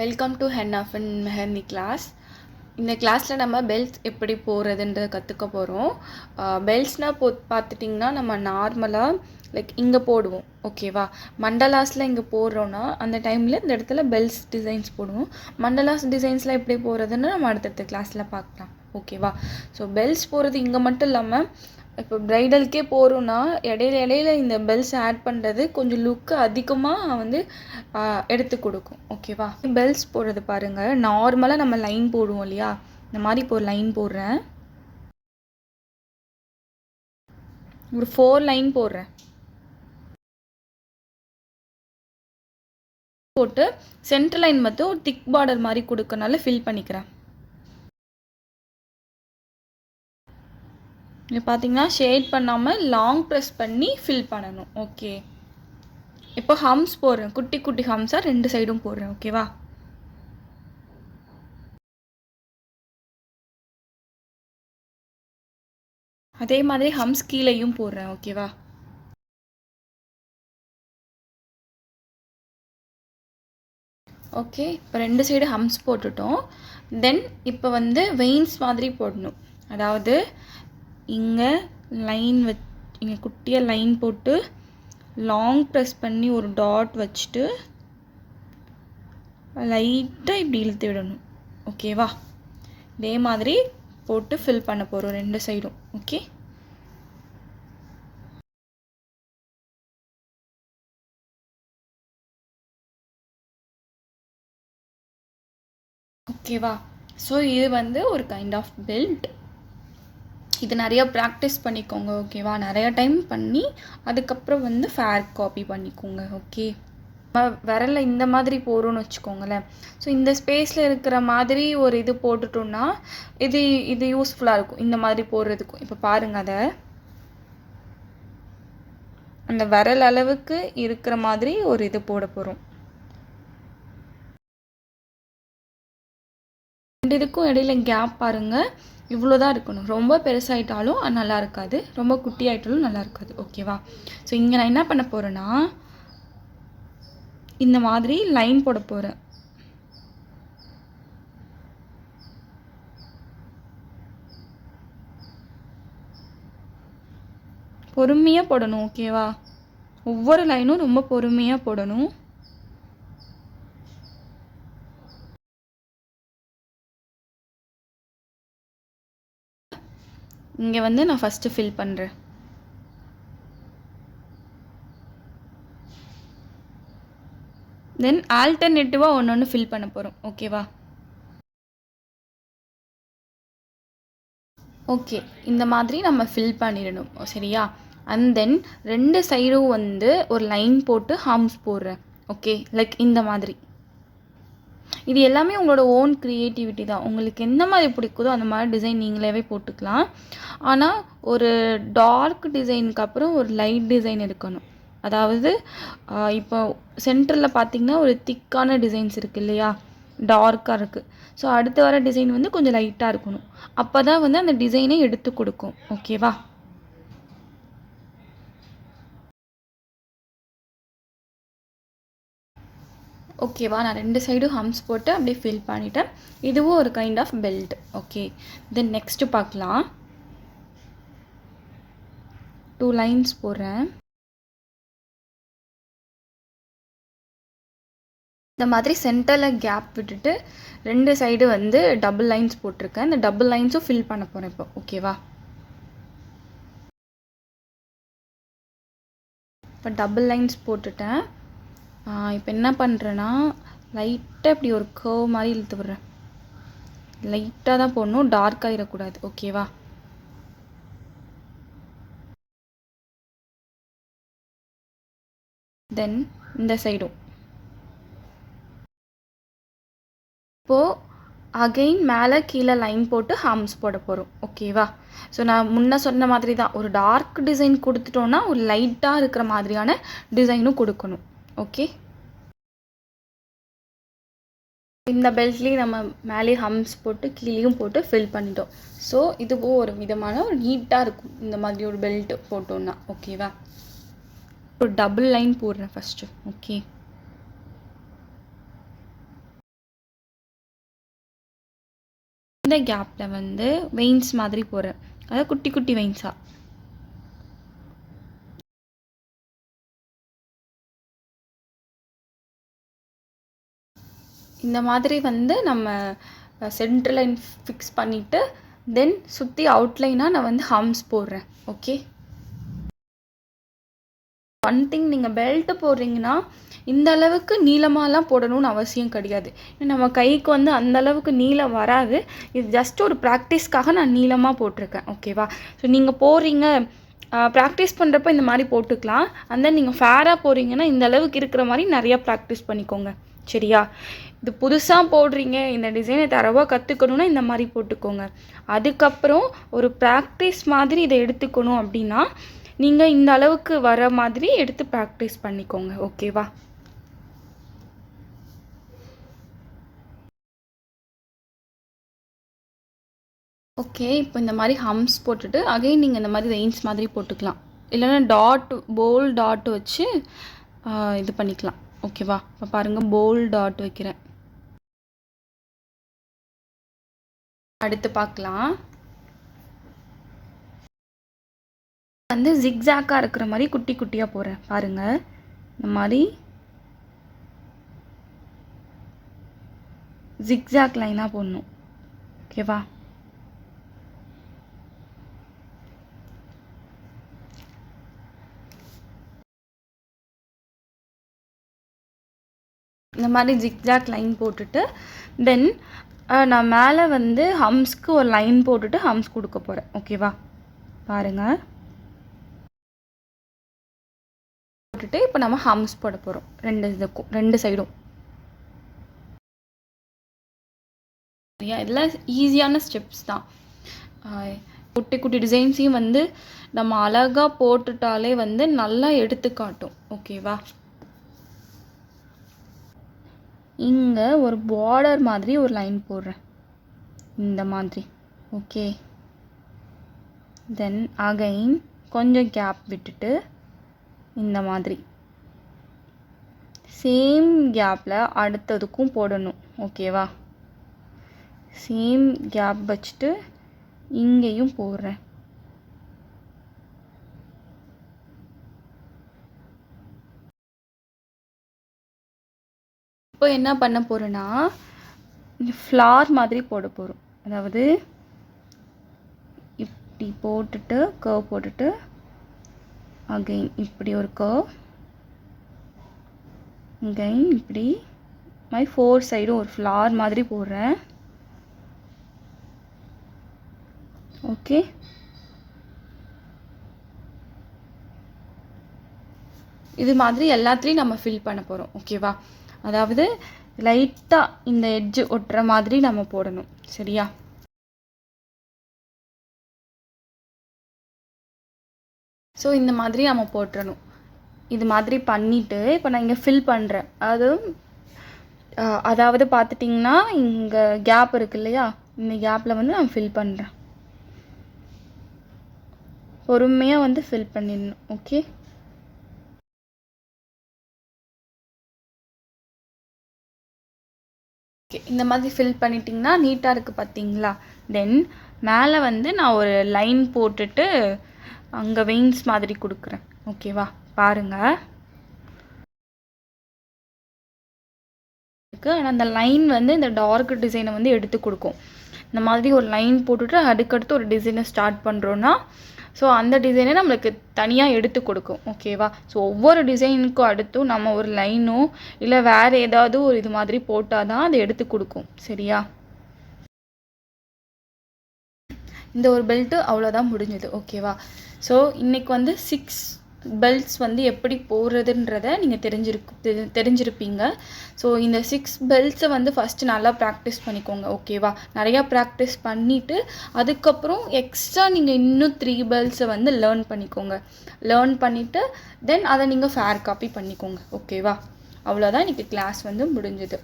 Welcome to henna and mehndi class இந்த கிளாஸில் நம்ம பெல்ட்ஸ் எப்படி போடுறதுன்றத கற்றுக்க போகிறோம் பெல்ட்ஸ்னால் போ பார்த்துட்டிங்கன்னா நம்ம நார்மலாக லைக் இங்கே போடுவோம். ஓகேவா மண்டலாஸில் இங்கே போடுறோன்னா அந்த டைமில் இந்த இடத்துல பெல்ட்ஸ் டிசைன்ஸ் போடுவோம். மண்டலாஸ் டிசைன்ஸில் எப்படி போடுறதுன்னு நம்ம அடுத்தடுத்த கிளாஸில் பார்க்கலாம். ஓகேவா ஸோ பெல்ட்ஸ் போடுறது இங்கே மட்டும் இல்லாமல் இப்போ ப்ரைடலுக்கே போகிறோன்னா இடையில இடையில இந்த பெல்ஸ் ஆட் பண்ணுறது கொஞ்சம் லுக்கு அதிகமாக வந்து எடுத்து கொடுக்கும். ஓகேவா பெல்ஸ் போடுறது பாருங்கள் நார்மலாக நம்ம லைன் போடுவோம் இல்லையா? இந்த மாதிரி இப்போ ஒரு லைன் போடுறேன். ஒரு ஃபோர் லைன் போடுறேன். போட்டு சென்ட்ரல் லைன் மட்டும் ஒரு திக் பார்டர் மாதிரி கொடுக்கறனால ஃபில் பண்ணிக்கிறேன். இது பார்த்தீங்கன்னா ஷேட் பண்ணாமல் லாங் ப்ரெஸ் பண்ணி ஃபில் பண்ணணும். ஓகே இப்போ ஹம்ஸ் போடுறேன். குட்டி குட்டி ஹம்ஸாக ரெண்டு சைடும் போடுறேன். ஓகேவா அதே மாதிரி ஹம்ஸ் கீழேயும் போடுறேன். ஓகேவா ஓகே இப்போ ரெண்டு சைடு ஹம்ஸ் போட்டுட்டோம். தென் இப்போ வந்து வெயின்ஸ் மாதிரி போடணும். அதாவது இங்கே லைன் வச் இங்கே குட்டியாக லைன் போட்டு லாங் ப்ரெஸ் பண்ணி ஒரு டாட் வச்சுட்டு லைட்டாக இப்படி இழுத்து விடணும். ஓகேவா இதே மாதிரி போட்டு ஃபில் பண்ண போகிறோம் ரெண்டு சைடும் ஓகே ஓகேவா ஸோ இது வந்து ஒரு கைண்ட் ஆஃப் பெல்ட் இது நிறையா ப்ராக்டிஸ் பண்ணிக்கோங்க ஓகேவா நிறையா டைம் பண்ணி அதுக்கப்புறம் வந்து ஃபேர் காப்பி பண்ணிக்கோங்க ஓகே விரல இந்த மாதிரி போகிறோன்னு வச்சுக்கோங்களேன். ஸோ இந்த ஸ்பேஸில் இருக்கிற மாதிரி ஒரு இது போட்டுட்டோம்னா இது இது யூஸ்ஃபுல்லாக இருக்கும் இந்த மாதிரி போடுறதுக்கும். இப்போ பாருங்கள் அதை. அந்த விரல் அளவுக்கு இருக்கிற மாதிரி ஒரு இது போட போகிறோம் ரெண்டு இதுக்கும் இடையில கேப் பாருங்கள் இவ்வளோ தான் இருக்கணும். ரொம்ப பெருசாகிட்டாலும் நல்லா இருக்காது. ரொம்ப குட்டி ஆகிட்டாலும் நல்லா இருக்காது. ஓகேவா ஸோ இங்கே நான் என்ன பண்ண போகிறேன்னா இந்த மாதிரி லைன் போட போகிறேன் பொறுமையாக போடணும். ஓகேவா ஒவ்வொரு லைனும் ரொம்ப பொறுமையாக போடணும். இங்கே வந்து நான் ஃபஸ்ட்டு ஃபில் பண்ணுறேன் தென் ஆல்டர்னேட்டிவாக ஒன்று ஒன்று ஃபில் பண்ண போகிறோம் ஓகேவா ஓகே இந்த மாதிரி நம்ம ஃபில் பண்ணிடணும். சரியா? அண்ட் தென் ரெண்டு சைடும் வந்து ஒரு லைன் போட்டு ஹார்ம்ஸ் போடுறேன். ஓகே லைக் இந்த மாதிரி. இது எல்லாமே உங்களோட ஓன் க்ரியேட்டிவிட்டி தான். உங்களுக்கு எந்த மாதிரி பிடிக்குதோ அந்த மாதிரி டிசைன் நீங்களாவே போட்டுக்கலாம். ஆனால் ஒரு டார்க் டிசைனுக்கு அப்புறம் ஒரு லைட் டிசைன் இருக்கணும் அதாவது இப்போ சென்டரில் பார்த்திங்கன்னா ஒரு திக்கான டிசைன்ஸ் இருக்குது இல்லையா? டார்க்காக இருக்குது ஸோ அடுத்து வர டிசைன் வந்து கொஞ்சம் லைட்டாக இருக்கணும். அப்போ தான் வந்து அந்த டிசைனை எடுத்து கொடுக்கும். ஓகேவா ஓகேவா நான் ரெண்டு சைடும் ஹம்ஸ் போட்டு அப்படியே ஃபில் பண்ணிட்டேன். இதுவும் ஒரு kind of belt okay then next பார்க்கலாம். டூ லைன்ஸ் போடுறேன். இந்த மாதிரி சென்டரில் கேப் விட்டுட்டு ரெண்டு சைடு வந்து டபுள் லைன்ஸ் போட்டிருக்கேன். இந்த டபுள் லைன்ஸும் ஃபில் பண்ண போகிறேன் இப்போ. ஓகேவா இப்போ டபுள் லைன்ஸ் போட்டுட்டேன். இப்போ என்ன பண்ணுறேன்னா லைட்டாக இப்படி ஒரு கர்வ் மாதிரி இழுத்து விட்றேன். லைட்டாக தான் போடணும் டார்க்காக இருக்கக்கூடாது ஓகேவா தென் இந்த சைடும் இப்போது அகெயின் மேலே கீழே லைன் போட்டு ஹாம்ஸ் போட போகிறோம் ஓகேவா ஸோ நான் முன்னே சொன்ன மாதிரி தான் ஒரு டார்க் டிசைன் கொடுத்துட்டோன்னா ஒரு லைட்டாக இருக்கிற மாதிரியான டிசைனும் கொடுக்கணும். ஓகே இந்த பெல்ட்லேயும் நம்ம மேலே ஹம்ஸ் போட்டு கீழேயும் போட்டு ஃபில் பண்ணிட்டோம். ஸோ இதுவும் ஒரு விதமான ஒரு நீட்டாக இருக்கும். இந்த மாதிரி ஒரு பெல்ட் போட்டோன்னா ஓகேவா ஒரு டபுள் லைன் போடுறேன் ஃபஸ்ட்டு ஓகே இந்த கேப்பில் வந்து வெயின்ஸ் மாதிரி போடுறேன். அதாவது குட்டி குட்டி வெயின்ஸாக இந்த மாதிரி வந்து நம்ம சென்ட்ரல் லைன் ஃபிக்ஸ் பண்ணிவிட்டு தென் சுற்றி அவுட்லைனாக நான் வந்து ஹம்ஸ் போடுறேன். ஓகே ஒன் திங் நீங்கள் பெல்ட்டு போடுறீங்கன்னா இந்த அளவுக்கு நீளமாலாம் போடணும்னு அவசியம் கிடையாது. நம்ம கைக்கு வந்து அந்த அளவுக்கு நீளம் வராது. இது ஜஸ்ட் ஒரு ப்ராக்டிஸ்க்காக நான் நீளமாக போட்டிருக்கேன். ஓகேவா ஸோ நீங்கள் போடுறீங்க ப்ராக்டிஸ் பண்ணுறப்ப இந்த மாதிரி போட்டுக்கலாம். அந்த நீங்கள் ஃபேராக போகிறீங்கன்னா இந்த அளவுக்கு இருக்கிற மாதிரி நிறையா ப்ராக்டிஸ் பண்ணிக்கோங்க. சரியா? இது புதுசாக போடுறீங்க இந்த டிசைனை தரவாக கற்றுக்கணுன்னா இந்த மாதிரி போட்டுக்கோங்க. அதுக்கப்புறம் ஒரு ப்ராக்டிஸ் மாதிரி இதை எடுத்துக்கணும் அப்படின்னா நீங்கள் இந்த அளவுக்கு வர மாதிரி எடுத்து ப்ராக்டிஸ் பண்ணிக்கோங்க ஓகேவா ஓகே இப்போ இந்த மாதிரி ஹம்ஸ் போட்டுட்டு அகைன் நீங்கள் இந்த மாதிரி ரெயின்ஸ் மாதிரி போட்டுக்கலாம். இல்லைன்னா டாட் போல் டாட் வச்சு இது பண்ணிக்கலாம். ஓகேவா இப்போ பாருங்கள் போல் டாட் வைக்கிறேன். அடுத்து பார்க்கலாம். வந்து ஜிக்ஸாக்காக இருக்கிற மாதிரி குட்டி குட்டியாக போகிறேன் பாருங்கள் இந்த மாதிரி. ஜிக்ஸாக் லைனாக போடணும். ஓகேவா இந்த மாதிரி ஜிக்ஜாக் லைன் போட்டுட்டு தென் நான் மேலே வந்து ஹம்ஸ்க்கு ஒரு லைன் போட்டுட்டு ஹம்ஸ் கொடுக்க போகிறேன் ஓகேவா பாருங்கள் போட்டுட்டு இப்போ நம்ம ஹம்ஸ் போட போகிறோம் ரெண்டு இதுக்கும் ரெண்டு சைடும் சரியா? இதெல்லாம் ஈஸியான ஸ்டெப்ஸ் தான். குட்டி குட்டி டிசைன்ஸையும் வந்து நம்ம அழகாக போட்டுட்டாலே வந்து நல்லா எடுத்து காட்டும் ஓகேவா இங்கே ஒரு பார்டர் மாதிரி ஒரு லைன் போடுறேன். இந்த மாதிரி. ஓகே தென் அகைன் கொஞ்சம் கேப் விட்டுட்டு இந்த மாதிரி. சேம் கேப்பில் அடுத்ததுக்கும் போடணும். ஓகேவா சேம் கேப் வச்சுட்டு இங்கேயும் போடுறேன். இப்போ என்ன பண்ண போகிறேன்னா ஃப்ளார் மாதிரி போட போகிறோம் அதாவது இப்படி போட்டுட்டு கர்வ் போட்டுட்டு அகைன் இப்படி ஒரு கர்வ் அகெயின் இப்படி மாதிரி ஃபோர் சைடும் ஒரு ஃப்ளார் மாதிரி போடுறேன். ஓகே இது மாதிரி எல்லாத்துலேயும் நம்ம ஃபில் பண்ண போகிறோம் ஓகேவா அதாவது லைட்டாக இந்த எட்ஜு ஒட்டுற மாதிரி நம்ம போடணும். சரியா? ஸோ இந்த மாதிரி நம்ம போட்டுறணும். இது மாதிரி பண்ணிவிட்டு இப்போ நான் இங்கே ஃபில் பண்ணுறேன் அது அதாவது பார்த்துட்டிங்கன்னா இங்கே கேப் இருக்கு இல்லையா? இந்த கேப்பில் வந்து நான் ஃபில் பண்ணுறேன் பொறுமையாக வந்து ஃபில் பண்ணிடணும். Okay okay. இந்த மாதிரி ஃபில் பண்ணிட்டிங்கன்னா நீட்டாக இருக்குது பார்த்தீங்களா தென் மேலே வந்து நான் ஒரு லைன் போட்டுட்டு அங்கே வெயின்ஸ் மாதிரி கொடுக்குறேன். ஓகேவா பாருங்கள் ஆனால் அந்த லைன் வந்து இந்த டார்க் டிசைனை வந்து எடுத்து கொடுக்கும். இந்த மாதிரி ஒரு லைன் போட்டுட்டு அதுக்கடுத்து ஒரு டிசைனை ஸ்டார்ட் பண்ணுறோன்னா ஸோ அந்த டிசைனை நம்மளுக்கு தனியாக எடுத்து கொடுக்கும் ஓகேவா ஸோ ஒவ்வொரு டிசைனுக்கும் அடுத்தும் நம்ம ஒரு லைனோ இல்லை வேறு ஏதாவது ஒரு இது மாதிரி போட்டால் தான் அதை எடுத்து கொடுக்கும் சரியா? இந்த ஒரு பெல்ட்டு அவ்வளோதான் முடிஞ்சது ஓகேவா ஸோ இன்றைக்கி வந்து சிக்ஸ் பெல்ட்ஸ் வந்து எப்படி போடுறதுன்றத நீங்கள் தெரிஞ்சிருக்கு தெரிஞ்சிருப்பீங்க. ஸோ இந்த சிக்ஸ் பெல்ட்ஸை வந்து ஃபஸ்ட்டு நல்லா ப்ராக்டிஸ் பண்ணிக்கோங்க ஓகேவா நிறையா ப்ராக்டிஸ் பண்ணிவிட்டு அதுக்கப்புறம் எக்ஸ்ட்ரா நீங்கள் இன்னும் த்ரீ பெல்ட்ஸை வந்து லேர்ன் பண்ணிக்கோங்க. லேர்ன் பண்ணிவிட்டு தென் அதை நீங்கள் ஃபேர் காப்பி பண்ணிக்கோங்க ஓகேவா அவ்வளோதான் இன்றைக்கி கிளாஸ் வந்து முடிஞ்சுது.